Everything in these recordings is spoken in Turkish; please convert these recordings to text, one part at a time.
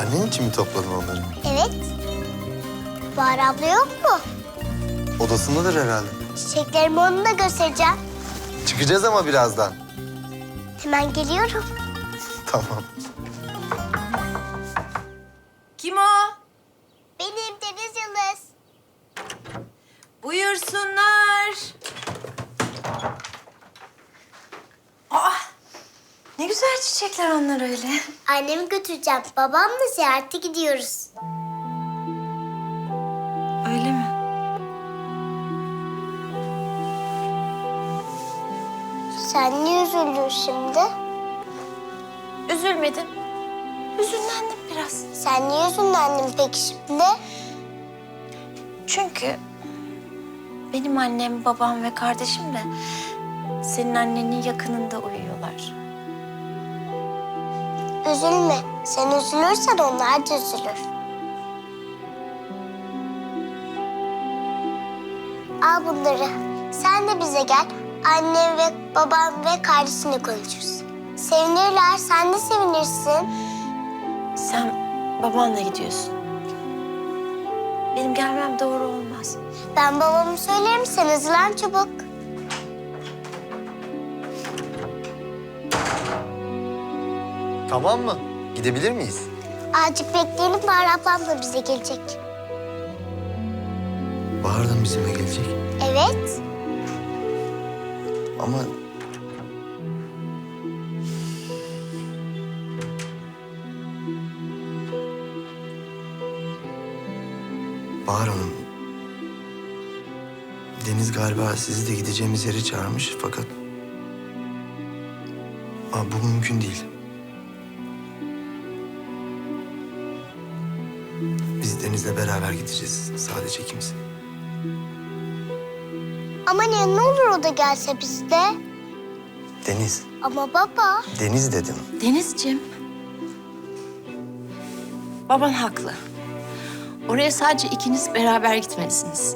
Annen için mi topladın onları? Evet. Bahar abla yok mu? Odasındadır herhalde. Çiçeklerimi onunla göstereceğim. Çıkacağız ama birazdan. Hemen geliyorum. Tamam. Kim o? Benim Deniz Yıldız. Buyursunlar. Aa, ne güzel çiçekler onlar öyle. Annemi götüreceğim. Babamla ziyarete gidiyoruz. Öyle mi? Sen niye üzüldün şimdi? Üzülmedim. Üzünlendim biraz. Sen niye üzüldün peki şimdi? Çünkü benim annem, babam ve kardeşim de senin annenin yakınında uyuyorlar. Üzülme. Sen üzülürsen onlar da üzülür. Al bunları. Sen de bize gel. Annem ve babam ve kardeşinle konuşuruz. Sevinirler. Sen de sevinirsin. Sen babanla gidiyorsun. Benim gelmem doğru olmaz. Ben babamı söylerim. Sen hazırlan çabuk. Tamam mı? Gidebilir miyiz? Azıcık bekleyelim. Bahar ablam da bize gelecek. Bahar da mı bizimle gelecek? Evet. Ama... Bahar Hanım... Deniz galiba sizi de gideceğimiz yere çağırmış fakat... Aa, bu mümkün değil. Biz Deniz'le beraber gideceğiz. Sadece ikimiz. Ama ne, ne olur o da gelse bizde. Deniz. Ama baba. Deniz dedim. Denizciğim. Baban haklı. Oraya sadece ikiniz beraber gitmelisiniz.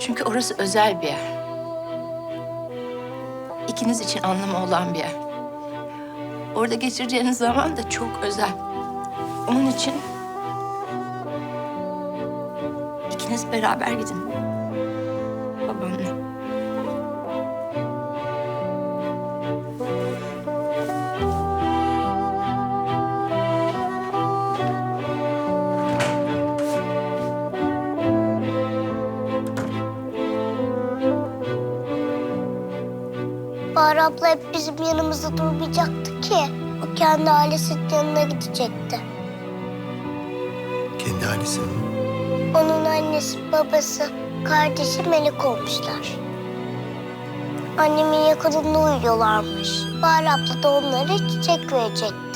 Çünkü orası özel bir yer. İkiniz için anlamı olan bir yer. Orada geçireceğiniz zaman da çok özel. Onun için ikiniz beraber gidin. Babamla. Bahar abla hep bizim yanımızda durmayacaktı ki. O kendi ailesinin yanına gidecekti. Kendi ailesi mi? Onun annesi, babası, kardeşi melek olmuşlar. Annemin yakınında uyuyorlarmış. Bahar abla da onlara çiçek verecekti.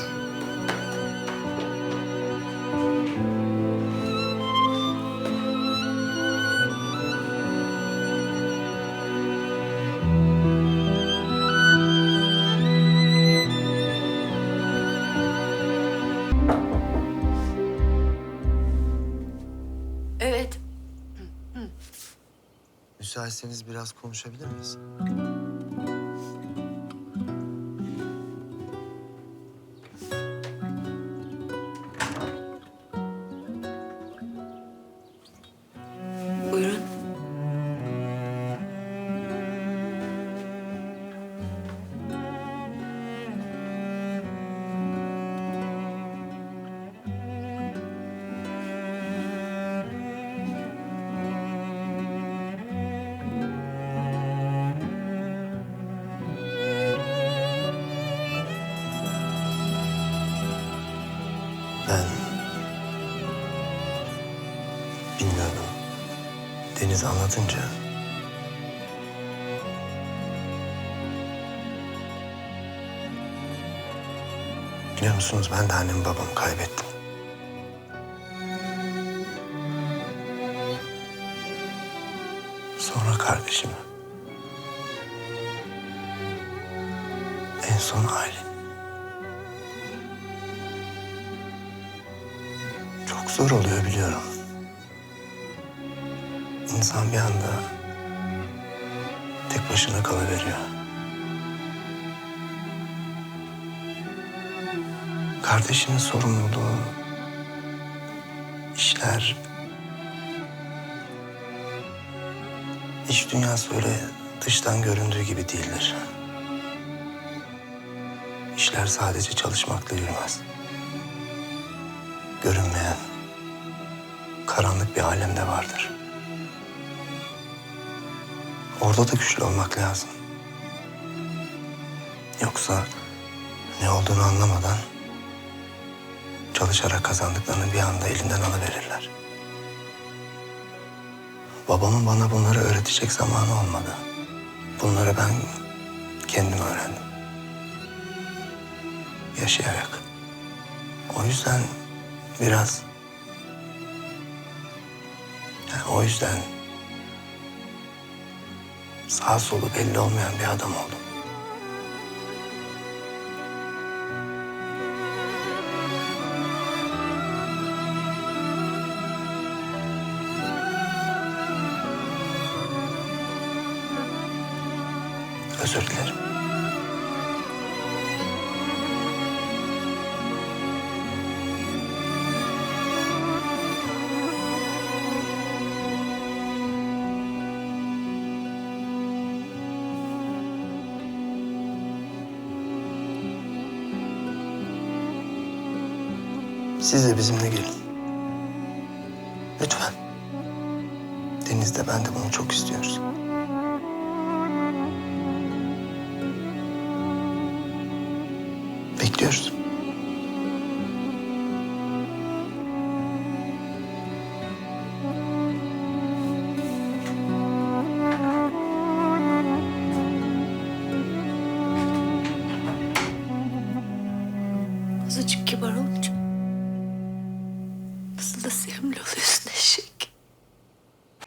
Müsaitseniz biraz konuşabilir miyiz? Ben... Bilmiyorum. Deniz anlatınca... Biliyor musunuz ben de annemi babamı kaybettim. Sonra kardeşimi. En son aile. Zor oluyor biliyorum. İnsan bir anda tek başına kalıveriyor. Kardeşinin sorumluluğu işler... İş dünyası öyle dıştan göründüğü gibi değildir. İşler sadece çalışmakla yürümez. Görünmeyen, karanlık bir alem de vardır. Orada da güçlü olmak lazım. Yoksa ne olduğunu anlamadan çalışarak kazandıklarını bir anda elinden alıverirler. Babamın bana bunları öğretecek zamanı olmadı. Bunları ben kendim öğrendim. Yaşayarak. O yüzden biraz... Yani o yüzden sağ solu belli olmayan bir adam oldum. Özür dilerim. Siz de bizimle gelin. Lütfen. Deniz'de ben de bunu çok istiyoruz. Bekliyoruz. Azıcık kibar olunca.